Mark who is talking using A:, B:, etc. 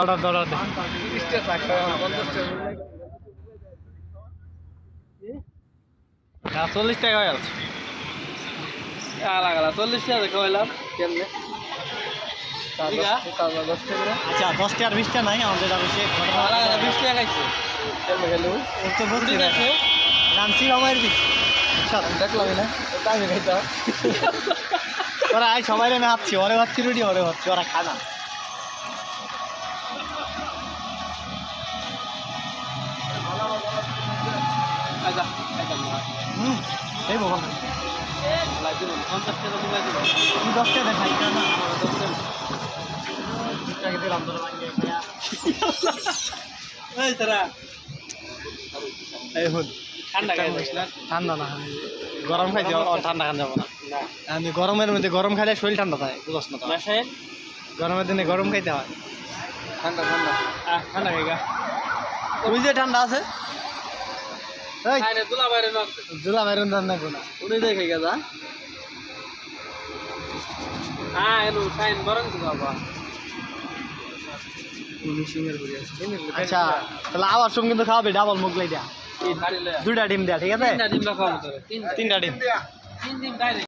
A: Order দে order দে। না চল্লিশ টাকা হয়ে গেছে।
B: আলাদা চল্লিশ টাকা খাওয়াইলাম কেমনে। দশ টাকা
A: আচ্ছা নাই আমাদের বেশি
B: টাকা খাইছে।
A: তো আমার দিচ্ছি
B: দেখলাম না। খাইতাম
A: ওরা আয় সবাই আমি হাঁটছি ওরে ভাবছি রুটি ওরে ভাবছি ওরা খায় হুম এই
B: পঞ্চাশ টাকা দিব
A: দশটা দেখাই না
B: দশ টাকা
A: দিলাম তোর
B: এই তারা
A: এই হুন
B: ঠান্ডা
A: ঠান্ডা না গরম খাইছি ও ঠান্ডা খান যাব না আমি গরমের মধ্যে গরম খাইলে শরীর ঠান্ডা থাকে বুঝছ না
B: বাসায়
A: গরমের দিনে গরম খাইতে হয়
B: ঠান্ডা ঠান্ডা।
A: ঠান্ডা খাইগা ওই যে ঠান্ডা আছে?
B: না।
A: কোনা
B: উনি দেখে গেছা হ্যাঁ এলো বরং বাবা।
A: আচ্ছা তাহলে আবার সঙ্গে কিন্তু খাওয়াবে ডাবল মুগলাই দেয়া।
B: দুটা
A: দুইটা ডিম দেয়া ঠিক আছে?
B: তিনটা ডিম
A: তিনটা। ডিম।
B: তিন ডিম